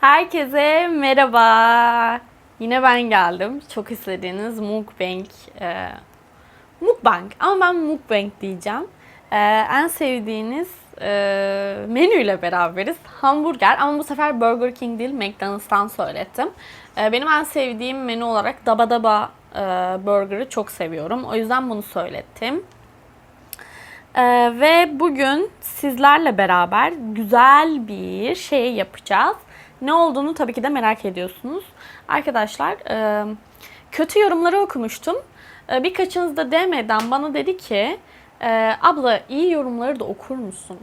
Herkese merhaba. Yine ben geldim. Çok istediğiniz mukbang. E, mukbang ama ben mukbang diyeceğim. E, en sevdiğiniz e, menüyle beraberiz. Hamburger ama bu sefer Burger King değil McDonald's'tan söylettim. E, benim en sevdiğim menü olarak Daba Daba e, Burger'ı çok seviyorum. O yüzden bunu söylettim. Ee, ve bugün sizlerle beraber güzel bir şey yapacağız. Ne olduğunu tabii ki de merak ediyorsunuz. Arkadaşlar e, kötü yorumları okumuştum. E, birkaçınız da DM'den bana dedi ki e, abla iyi yorumları da okur musun?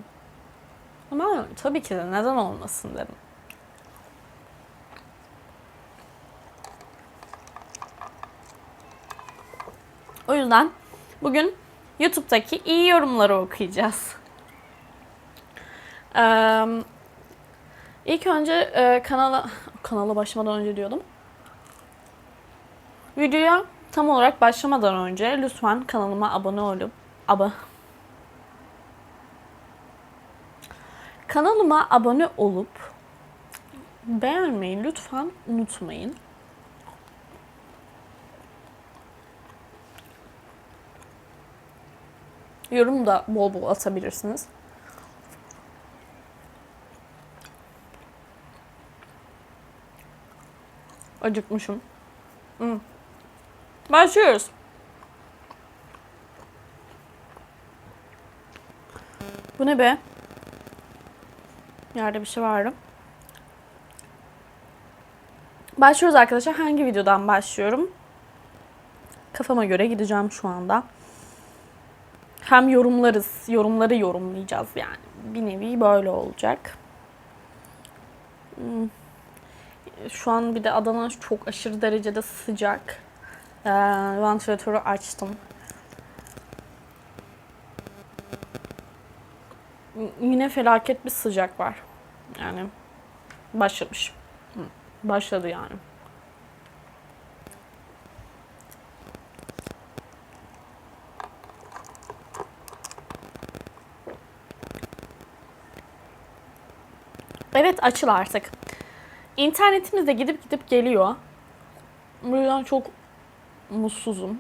Ama tabii ki de neden olmasın dedim. O yüzden bugün YouTube'daki iyi yorumları okuyacağız. İlk önce e, kanala kanala başlamadan önce diyordum. Videoya tam olarak başlamadan önce lütfen kanalıma abone olup aba Kanalıma abone olup beğenmeyi lütfen unutmayın. Yorum da bol bol atabilirsiniz. Acıkmışım. Hmm. Başlıyoruz. Bu ne be? Yerde bir şey vardı. Başlıyoruz arkadaşlar. Hangi videodan başlıyorum? Kafama göre gideceğim şu anda hem yorumlarız, yorumları yorumlayacağız yani. Bir nevi böyle olacak. Hmm. Şu an bir de Adana çok aşırı derecede sıcak. Ee, vantilatörü açtım. Yine felaket bir sıcak var. Yani başlamış. Başladı yani. Evet açıl artık. İnternetimiz de gidip gidip geliyor. Bu yüzden çok mutsuzum.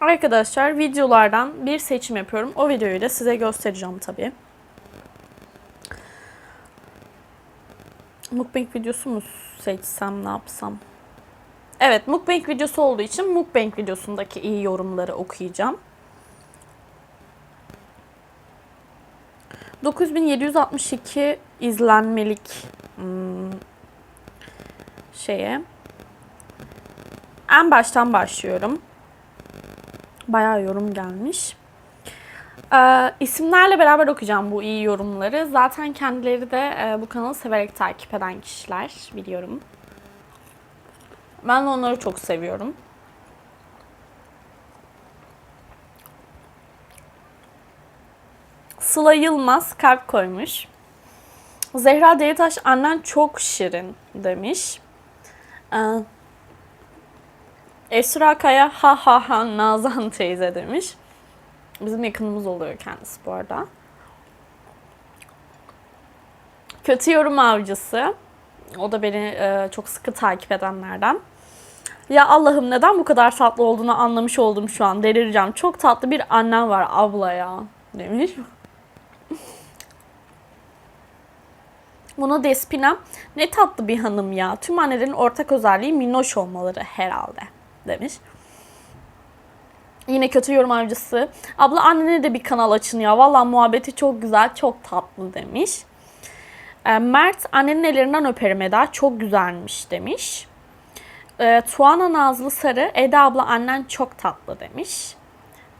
Arkadaşlar videolardan bir seçim yapıyorum. O videoyu da size göstereceğim tabii. Mukbang videosu mu seçsem ne yapsam? Evet mukbang videosu olduğu için mukbang videosundaki iyi yorumları okuyacağım. 9762 izlenmelik hmm, şeye. En baştan başlıyorum. Bayağı yorum gelmiş. Ee, isimlerle beraber okuyacağım bu iyi yorumları. Zaten kendileri de e, bu kanalı severek takip eden kişiler biliyorum. Ben de onları çok seviyorum. Sıla Yılmaz kalp koymuş. Zehra Deyitaş annen çok şirin demiş. Ee, Esra Kaya ha ha ha Nazan teyze demiş. Bizim yakınımız oluyor kendisi bu arada. Kötü yorum avcısı. O da beni e, çok sıkı takip edenlerden. Ya Allah'ım neden bu kadar tatlı olduğunu anlamış oldum şu an. Delireceğim. Çok tatlı bir annem var abla ya demiş. Buna Despina ne tatlı bir hanım ya. Tüm annelerin ortak özelliği minnoş olmaları herhalde demiş. Yine kötü yorum avcısı. Abla annene de bir kanal açın ya. Valla muhabbeti çok güzel, çok tatlı demiş. E, Mert annenin ellerinden öperim Eda. Çok güzelmiş demiş. E, Tuana Nazlı Sarı. Eda abla annen çok tatlı demiş.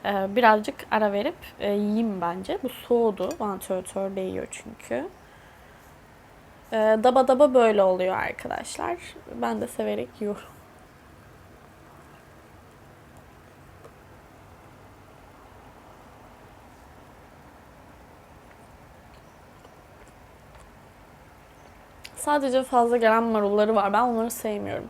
E, birazcık ara verip e, yiyeyim bence. Bu soğudu. Vantilatör değiyor çünkü. E, daba daba böyle oluyor arkadaşlar. Ben de severek yiyorum. Sadece fazla gelen marulları var. Ben onları sevmiyorum.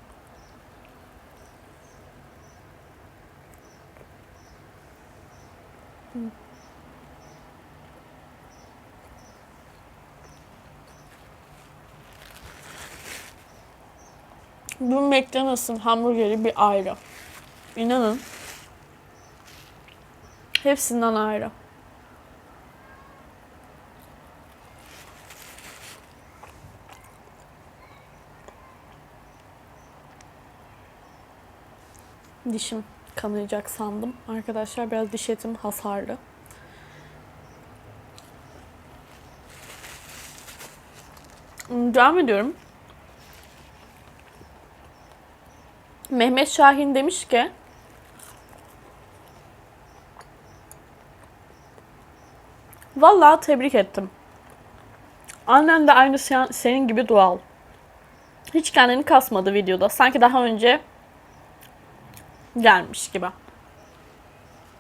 Bu McDonald's'ın hamburgeri bir ayrı. İnanın. Hepsinden ayrı. Dişim kanayacak sandım. Arkadaşlar biraz diş etim hasarlı. Devam ediyorum. Mehmet Şahin demiş ki Vallahi tebrik ettim. Annen de aynı sen- senin gibi doğal. Hiç kendini kasmadı videoda. Sanki daha önce gelmiş gibi.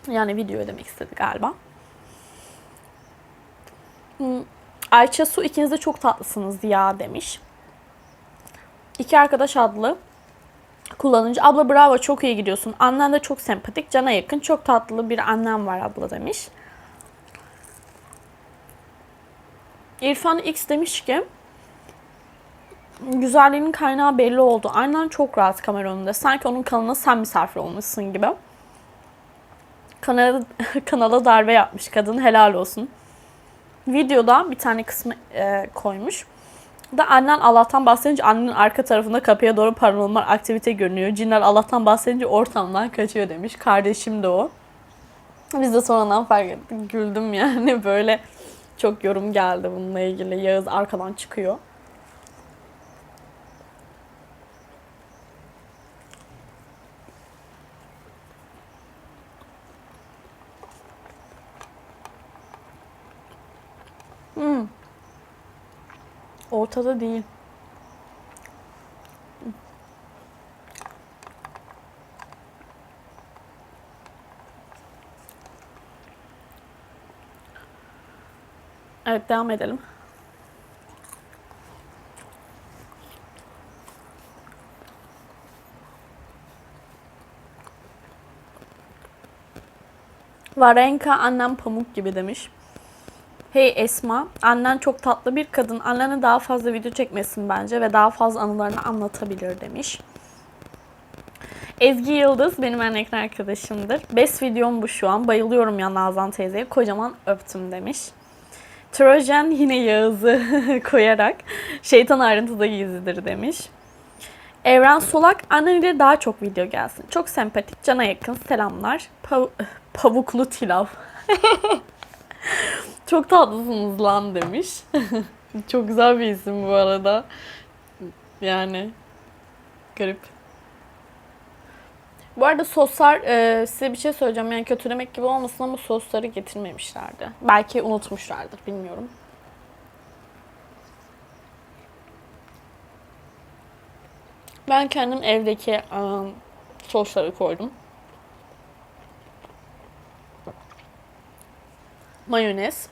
Yani video demek istedi galiba. Hmm, Ayça Su ikiniz de çok tatlısınız ya demiş. İki arkadaş adlı kullanıcı. Abla bravo çok iyi gidiyorsun. Annen de çok sempatik, cana yakın, çok tatlı bir annem var abla demiş. İrfan X demiş ki güzelliğinin kaynağı belli oldu. Annen çok rahat kamera önünde. Sanki onun kanalına sen misafir olmuşsun gibi. Kanala, kanala darbe yapmış kadın helal olsun. Videoda bir tane kısmı e, koymuş. Da annen Allah'tan bahsedince annenin arka tarafında kapıya doğru paranormal aktivite görünüyor. Cinler Allah'tan bahsedince ortamdan kaçıyor demiş. Kardeşim de o. Biz de sonradan fark ettik. Güldüm yani böyle çok yorum geldi bununla ilgili. Yağız arkadan çıkıyor. Hmm. Ortada değil. Evet devam edelim. Varenka annem pamuk gibi demiş. Hey Esma, annen çok tatlı bir kadın. Annene daha fazla video çekmesin bence ve daha fazla anılarını anlatabilir demiş. Ezgi Yıldız benim en yakın arkadaşımdır. Best videom bu şu an. Bayılıyorum ya Nazan teyzeye. Kocaman öptüm demiş. Trojan yine Yağız'ı koyarak şeytan ayrıntıda gizlidir demiş. Evren Solak anneniyle daha çok video gelsin. Çok sempatik, cana yakın. Selamlar. Pav- pavuklu Tilav. çok tatlısınız lan demiş. çok güzel bir isim bu arada. Yani garip. Bu arada soslar e, size bir şey söyleyeceğim yani kötülemek gibi olmasın ama sosları getirmemişlerdi. Belki unutmuşlardır bilmiyorum. Ben kendim evdeki e, sosları koydum. Mayonez,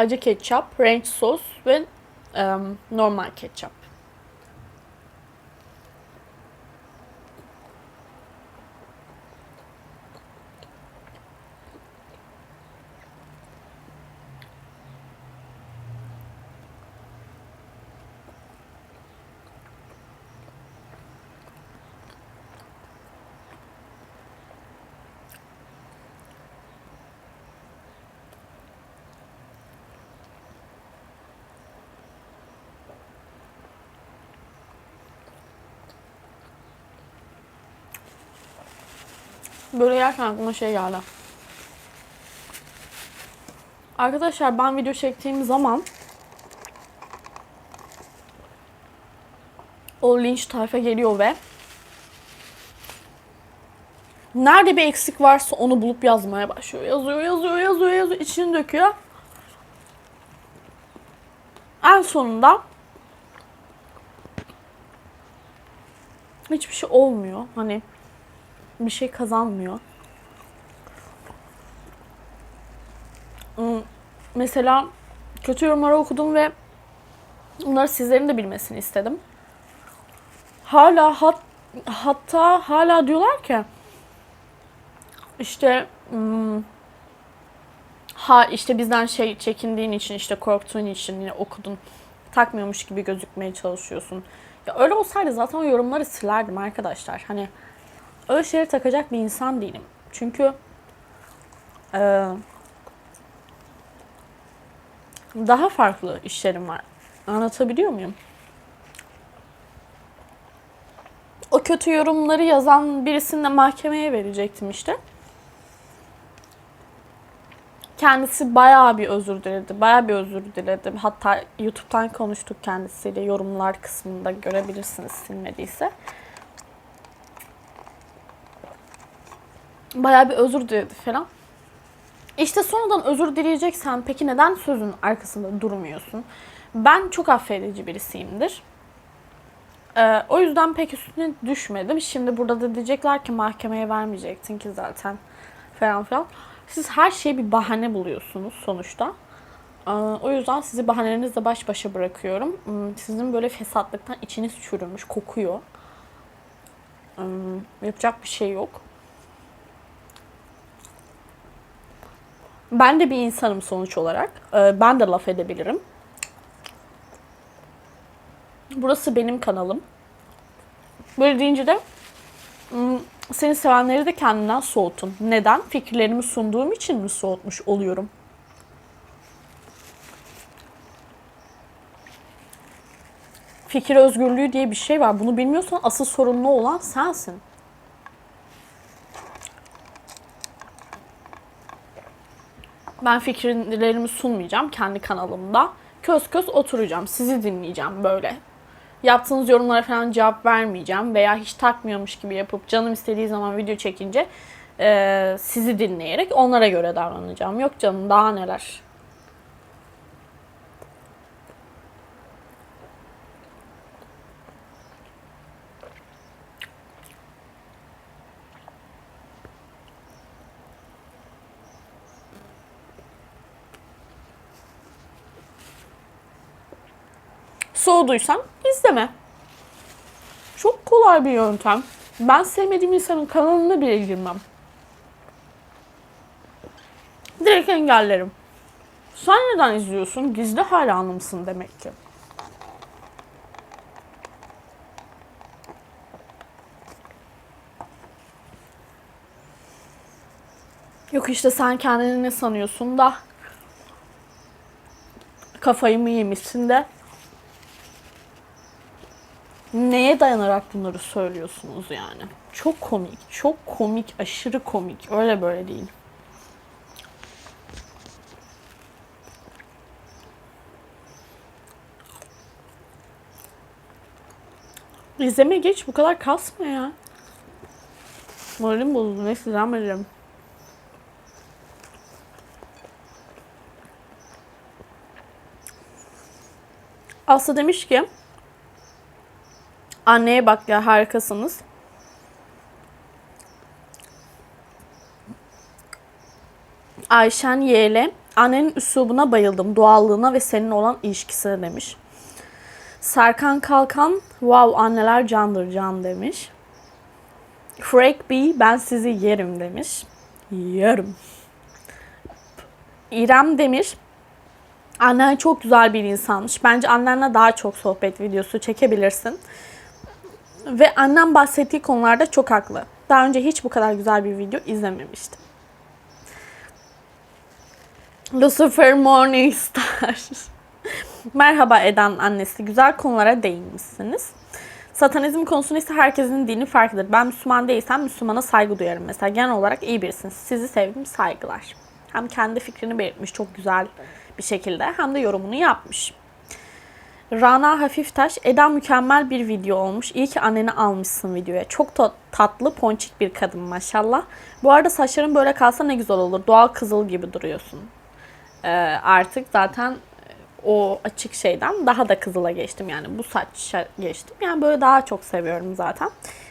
acı ketçap, ranch sos ve e, normal ketçap. Böyle yerken aklıma şey geldi. Arkadaşlar ben video çektiğim zaman o linç tayfa geliyor ve nerede bir eksik varsa onu bulup yazmaya başlıyor. Yazıyor, yazıyor, yazıyor, yazıyor, içini döküyor. En sonunda hiçbir şey olmuyor. Hani bir şey kazanmıyor. Hmm, Mesela kötü yorumları okudum ve bunları sizlerin de bilmesini istedim. Hala hat, hatta hala diyorlar ki işte hmm, ha işte bizden şey çekindiğin için işte korktuğun için yine okudun takmıyormuş gibi gözükmeye çalışıyorsun. Ya öyle olsaydı zaten o yorumları silerdim arkadaşlar. Hani öyle şeyleri takacak bir insan değilim. Çünkü eee, daha farklı işlerim var. Anlatabiliyor muyum? O kötü yorumları yazan birisini de mahkemeye verecektim işte. Kendisi bayağı bir özür diledi. Bayağı bir özür diledi. Hatta YouTube'dan konuştuk kendisiyle. Yorumlar kısmında görebilirsiniz silmediyse. Bayağı bir özür diledi falan. İşte sonradan özür dileyeceksen peki neden sözün arkasında durmuyorsun? Ben çok affedici birisiyimdir. Ee, o yüzden pek üstüne düşmedim. Şimdi burada da diyecekler ki mahkemeye vermeyecektin ki zaten falan filan. Siz her şeye bir bahane buluyorsunuz sonuçta. Ee, o yüzden sizi bahanelerinizle baş başa bırakıyorum. Hmm, Sizin böyle fesatlıktan içiniz çürümüş, kokuyor. Hmm, Yapacak bir şey yok. Ben de bir insanım sonuç olarak. Ee, Ben de laf edebilirim. Burası benim kanalım. Böyle deyince de hmm, seni sevenleri de kendinden soğutun. Neden? Fikirlerimi sunduğum için mi soğutmuş oluyorum? Fikir özgürlüğü diye bir şey var. Bunu bilmiyorsan asıl sorumlu olan sensin. Ben fikirlerimi sunmayacağım kendi kanalımda. Köz köz oturacağım. Sizi dinleyeceğim böyle. Yaptığınız yorumlara falan cevap vermeyeceğim. Veya hiç takmıyormuş gibi yapıp canım istediği zaman video çekince sizi dinleyerek onlara göre davranacağım. Yok canım daha neler. Soğuduysan izleme. Çok kolay bir yöntem. Ben sevmediğim insanın kanalına bile girmem. Direkt engellerim. Sen neden izliyorsun? Gizli hayranımsın demek ki. Yok işte sen kendini ne sanıyorsun da kafayı mı yemişsin de neye dayanarak bunları söylüyorsunuz yani? Çok komik, çok komik, aşırı komik. Öyle böyle değil. İzleme geç, bu kadar kasma ya. Moralim bozuldu, neyse devam edelim. Aslı demiş ki Anneye bak ya harikasınız. Ayşen Yeğle. Annenin üslubuna bayıldım. Doğallığına ve senin olan ilişkisine demiş. Serkan Kalkan. Wow anneler candır can demiş. Frank B. Ben sizi yerim demiş. Yerim. İrem Demir. Annen çok güzel bir insanmış. Bence annenle daha çok sohbet videosu çekebilirsin. Ve annem bahsettiği konularda çok haklı. Daha önce hiç bu kadar güzel bir video izlememiştim. Lucifer Morningstar. Merhaba Eden annesi. Güzel konulara değinmişsiniz. Satanizm konusunda ise herkesin dini farklıdır. Ben Müslüman değilsem Müslümana saygı duyarım mesela. Genel olarak iyi birisiniz. Sizi sevdim saygılar. Hem kendi fikrini belirtmiş çok güzel bir şekilde hem de yorumunu yapmış. Rana Hafiftaş, Eda mükemmel bir video olmuş. İyi ki anneni almışsın videoya. Çok ta- tatlı, ponçik bir kadın maşallah. Bu arada saçların böyle kalsa ne güzel olur. Doğal kızıl gibi duruyorsun. Ee, artık zaten o açık şeyden daha da kızıla geçtim. Yani bu saça geçtim. Yani böyle daha çok seviyorum zaten.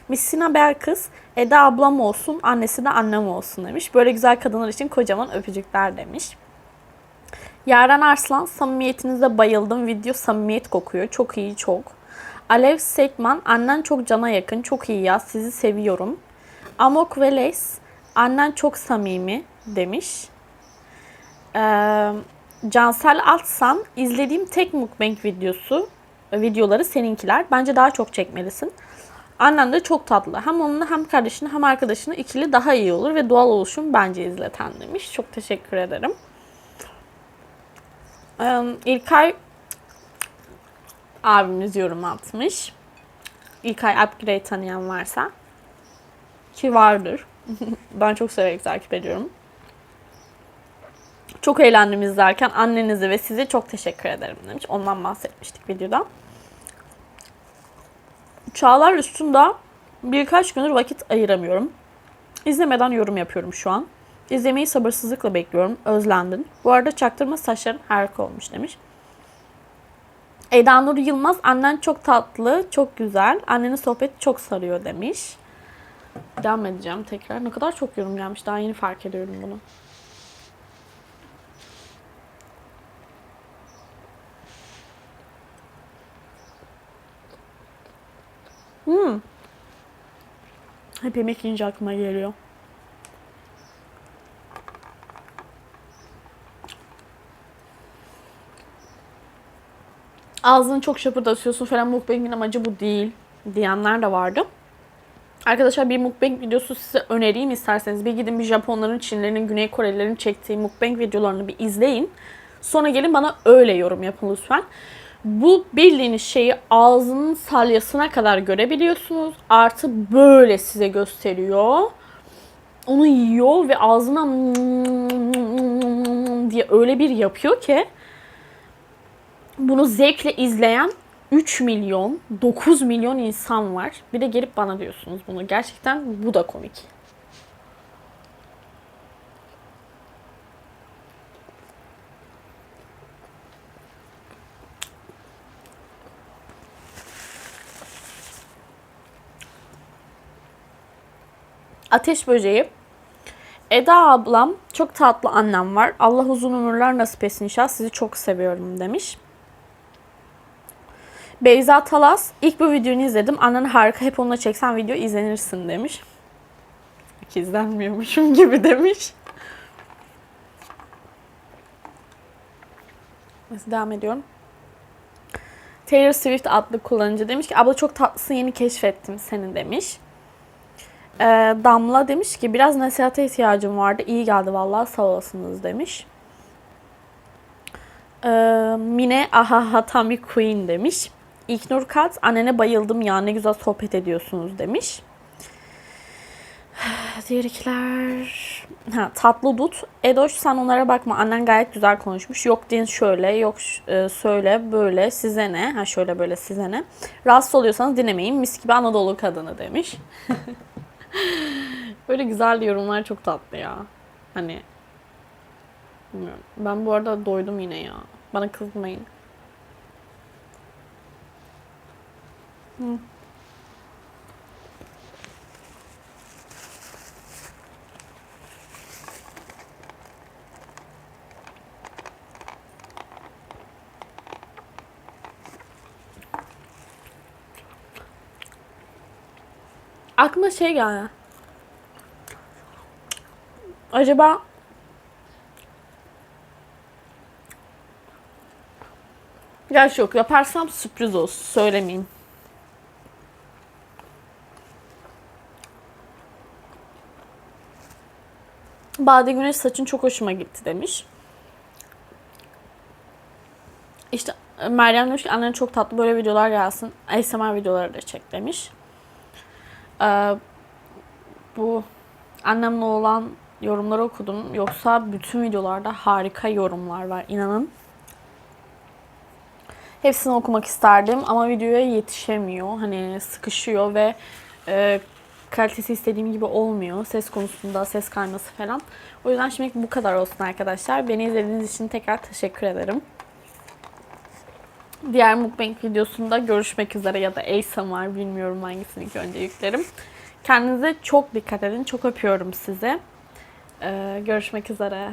Missina Belkıs, Eda ablam olsun, annesi de annem olsun demiş. Böyle güzel kadınlar için kocaman öpücükler demiş. Yaren Arslan, samimiyetinize bayıldım. Video samimiyet kokuyor. Çok iyi, çok. Alev Sekman, annen çok cana yakın. Çok iyi ya, sizi seviyorum. Amok Veles, annen çok samimi demiş. Ee, Cansel Altsan izlediğim tek mukbang videosu videoları seninkiler. Bence daha çok çekmelisin. Annen de çok tatlı. Hem onunla hem kardeşini hem arkadaşını ikili daha iyi olur ve doğal oluşum bence izleten demiş. Çok teşekkür ederim. İlkay abimiz yorum atmış. İlkay Upgrade tanıyan varsa. Ki vardır. ben çok severek takip ediyorum. Çok eğlendim izlerken. Annenize ve size çok teşekkür ederim demiş. Ondan bahsetmiştik videoda. Çağlar üstünde birkaç gündür vakit ayıramıyorum. İzlemeden yorum yapıyorum şu an. İzlemeyi sabırsızlıkla bekliyorum. Özlendin. Bu arada çaktırma saçların harika olmuş demiş. Eda Nur Yılmaz annen çok tatlı, çok güzel. Annenin sohbeti çok sarıyor demiş. Devam edeceğim tekrar. Ne kadar çok yorum gelmiş. Daha yeni fark ediyorum bunu. Hmm. Hep yemek yiyince aklıma geliyor. Ağzını çok şapırdatıyorsun falan mukbangin amacı bu değil diyenler de vardı. Arkadaşlar bir mukbang videosu size önereyim isterseniz. Bir gidin bir Japonların, Çinlerin, Güney Korelilerin çektiği mukbang videolarını bir izleyin. Sonra gelin bana öyle yorum yapın lütfen. Bu bildiğiniz şeyi ağzının salyasına kadar görebiliyorsunuz. Artı böyle size gösteriyor. Onu yiyor ve ağzına diye öyle bir yapıyor ki bunu zevkle izleyen 3 milyon, 9 milyon insan var. Bir de gelip bana diyorsunuz bunu. Gerçekten bu da komik. Ateş böceği. Eda ablam çok tatlı annem var. Allah uzun ömürler nasip etsin inşallah. Sizi çok seviyorum demiş. Beyza Talas ilk bu videonu izledim. Annen harika hep onunla çeksen video izlenirsin demiş. Hiç izlenmiyormuşum gibi demiş. Neyse devam ediyorum. Taylor Swift adlı kullanıcı demiş ki abla çok tatlısın yeni keşfettim seni demiş. Ee, Damla demiş ki biraz nasihate ihtiyacım vardı. İyi geldi vallahi sağ olasınız demiş. Ee, Mine aha hatami queen demiş. İlknur Kat annene bayıldım ya ne güzel sohbet ediyorsunuz demiş. Diğerkiler ha, tatlı dut. Edoş sen onlara bakma annen gayet güzel konuşmuş. Yok din şöyle yok e, söyle böyle size ne. Ha şöyle böyle size ne. Rahatsız oluyorsanız dinlemeyin mis gibi Anadolu kadını demiş. Böyle güzel yorumlar çok tatlı ya. Hani bilmiyorum. Ben bu arada doydum yine ya. Bana kızmayın. Hı. Aklıma şey geldi. Acaba Gerçi yok yaparsam sürpriz olsun söylemeyeyim. Bade Güneş saçın çok hoşuma gitti demiş. İşte Meryem demiş ki annen çok tatlı böyle videolar gelsin. ASMR videoları da çek demiş. Ee, bu annemle olan yorumları okudum. Yoksa bütün videolarda harika yorumlar var inanın. Hepsini okumak isterdim ama videoya yetişemiyor. Hani sıkışıyor ve e, kalitesi istediğim gibi olmuyor. Ses konusunda, ses kayması falan. O yüzden şimdi bu kadar olsun arkadaşlar. Beni izlediğiniz için tekrar teşekkür ederim. Diğer mukbang videosunda görüşmek üzere ya da ASMR bilmiyorum hangisini ilk önce yüklerim. Kendinize çok dikkat edin. Çok öpüyorum sizi. Ee, görüşmek üzere.